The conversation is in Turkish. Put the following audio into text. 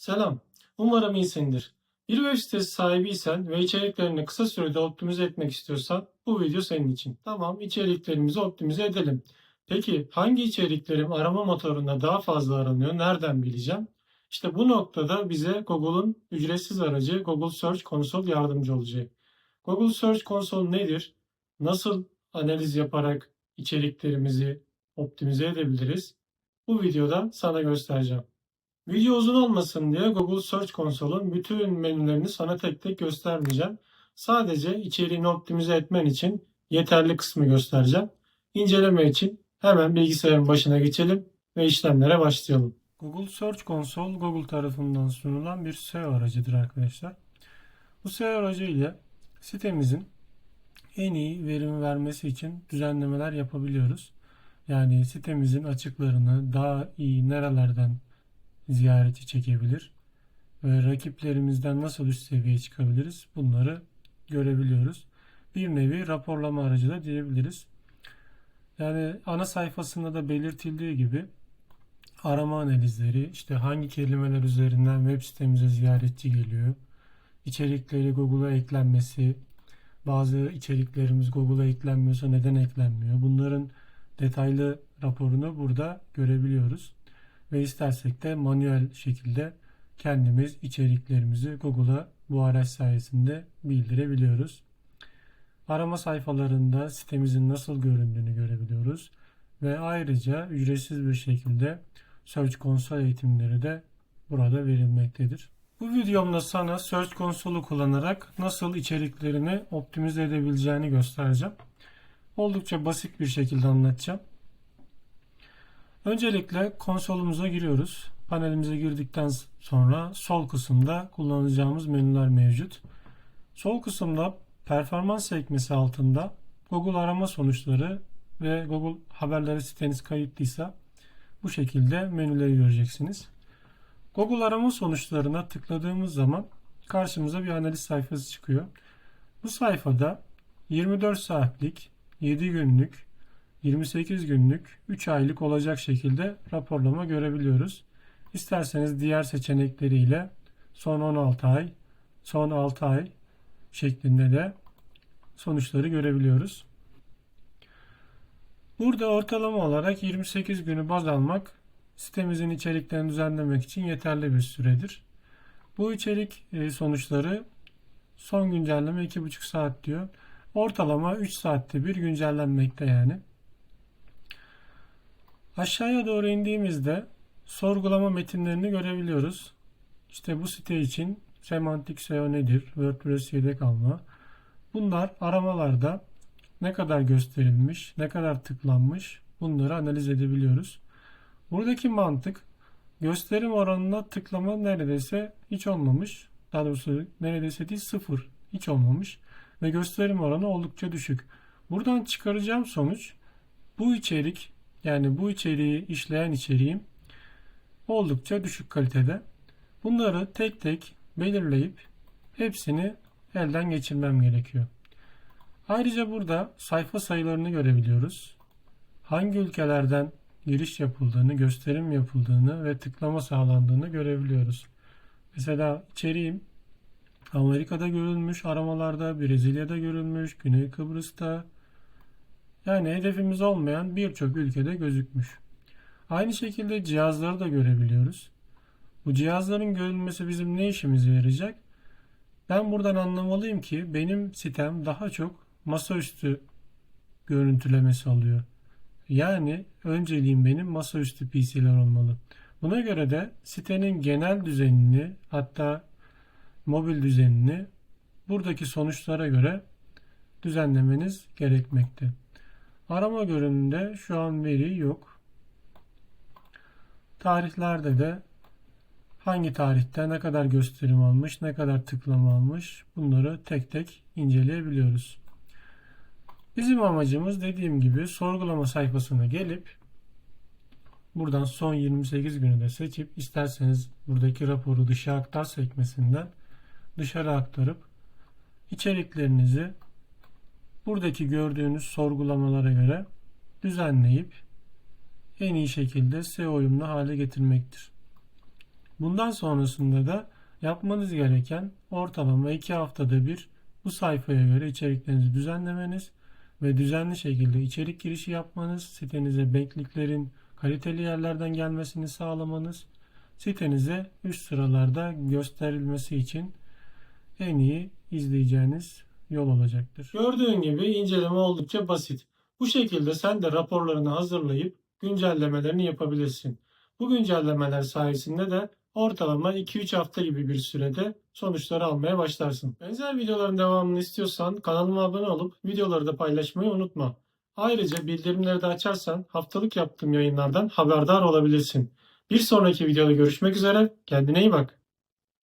Selam. Umarım iyisindir. Bir web sitesi sahibiysen ve içeriklerini kısa sürede optimize etmek istiyorsan bu video senin için. Tamam, içeriklerimizi optimize edelim. Peki hangi içeriklerim arama motorunda daha fazla aranıyor? Nereden bileceğim? İşte bu noktada bize Google'un ücretsiz aracı Google Search Console yardımcı olacak. Google Search Console nedir? Nasıl analiz yaparak içeriklerimizi optimize edebiliriz? Bu videoda sana göstereceğim. Video uzun olmasın diye Google Search Console'un bütün menülerini sana tek tek göstermeyeceğim. Sadece içeriğini optimize etmen için yeterli kısmı göstereceğim. İnceleme için hemen bilgisayarın başına geçelim ve işlemlere başlayalım. Google Search Console Google tarafından sunulan bir SEO aracıdır arkadaşlar. Bu SEO aracı ile sitemizin en iyi verim vermesi için düzenlemeler yapabiliyoruz. Yani sitemizin açıklarını daha iyi nerelerden ziyaretçi çekebilir ve rakiplerimizden nasıl üst seviyeye çıkabiliriz bunları görebiliyoruz. Bir nevi raporlama aracı da diyebiliriz. Yani ana sayfasında da belirtildiği gibi arama analizleri, işte hangi kelimeler üzerinden web sitemize ziyaretçi geliyor, içerikleri Google'a eklenmesi, bazı içeriklerimiz Google'a eklenmiyorsa neden eklenmiyor? Bunların detaylı raporunu burada görebiliyoruz ve istersek de manuel şekilde kendimiz içeriklerimizi Google'a bu araç sayesinde bildirebiliyoruz. Arama sayfalarında sitemizin nasıl göründüğünü görebiliyoruz ve ayrıca ücretsiz bir şekilde Search Console eğitimleri de burada verilmektedir. Bu videomda sana Search Console'u kullanarak nasıl içeriklerini optimize edebileceğini göstereceğim. Oldukça basit bir şekilde anlatacağım. Öncelikle konsolumuza giriyoruz. Panelimize girdikten sonra sol kısımda kullanacağımız menüler mevcut. Sol kısımda performans sekmesi altında Google arama sonuçları ve Google haberleri siteniz kayıtlıysa bu şekilde menüleri göreceksiniz. Google arama sonuçlarına tıkladığımız zaman karşımıza bir analiz sayfası çıkıyor. Bu sayfada 24 saatlik, 7 günlük, 28 günlük, 3 aylık olacak şekilde raporlama görebiliyoruz. İsterseniz diğer seçenekleriyle son 16 ay, son 6 ay şeklinde de sonuçları görebiliyoruz. Burada ortalama olarak 28 günü baz almak sitemizin içeriklerini düzenlemek için yeterli bir süredir. Bu içerik e, sonuçları son güncelleme 2,5 saat diyor. Ortalama 3 saatte bir güncellenmekte yani. Aşağıya doğru indiğimizde sorgulama metinlerini görebiliyoruz. İşte bu site için semantik SEO nedir? WordPress yedek alma. Bunlar aramalarda ne kadar gösterilmiş, ne kadar tıklanmış bunları analiz edebiliyoruz. Buradaki mantık gösterim oranına tıklama neredeyse hiç olmamış. Daha doğrusu neredeyse değil sıfır hiç olmamış. Ve gösterim oranı oldukça düşük. Buradan çıkaracağım sonuç bu içerik yani bu içeriği işleyen içeriğim oldukça düşük kalitede. Bunları tek tek belirleyip hepsini elden geçirmem gerekiyor. Ayrıca burada sayfa sayılarını görebiliyoruz. Hangi ülkelerden giriş yapıldığını, gösterim yapıldığını ve tıklama sağlandığını görebiliyoruz. Mesela içeriğim Amerika'da görülmüş aramalarda, Brezilya'da görülmüş, Güney Kıbrıs'ta, yani hedefimiz olmayan birçok ülkede gözükmüş. Aynı şekilde cihazları da görebiliyoruz. Bu cihazların görülmesi bizim ne işimize yarayacak? Ben buradan anlamalıyım ki benim sitem daha çok masaüstü görüntülemesi alıyor. Yani önceliğim benim masaüstü PC'ler olmalı. Buna göre de sitenin genel düzenini hatta mobil düzenini buradaki sonuçlara göre düzenlemeniz gerekmekte. Arama görünümünde şu an veri yok. Tarihlerde de hangi tarihte ne kadar gösterim almış, ne kadar tıklama almış bunları tek tek inceleyebiliyoruz. Bizim amacımız dediğim gibi sorgulama sayfasına gelip buradan son 28 günü de seçip isterseniz buradaki raporu dışa aktar sekmesinden dışarı aktarıp içeriklerinizi buradaki gördüğünüz sorgulamalara göre düzenleyip en iyi şekilde SEO uyumlu hale getirmektir. Bundan sonrasında da yapmanız gereken ortalama 2 haftada bir bu sayfaya göre içeriklerinizi düzenlemeniz ve düzenli şekilde içerik girişi yapmanız, sitenize backlinklerin kaliteli yerlerden gelmesini sağlamanız, sitenize üst sıralarda gösterilmesi için en iyi izleyeceğiniz yol olacaktır. Gördüğün gibi inceleme oldukça basit. Bu şekilde sen de raporlarını hazırlayıp güncellemelerini yapabilirsin. Bu güncellemeler sayesinde de ortalama 2-3 hafta gibi bir sürede sonuçları almaya başlarsın. Benzer videoların devamını istiyorsan kanalıma abone olup videoları da paylaşmayı unutma. Ayrıca bildirimleri de açarsan haftalık yaptığım yayınlardan haberdar olabilirsin. Bir sonraki videoda görüşmek üzere. Kendine iyi bak.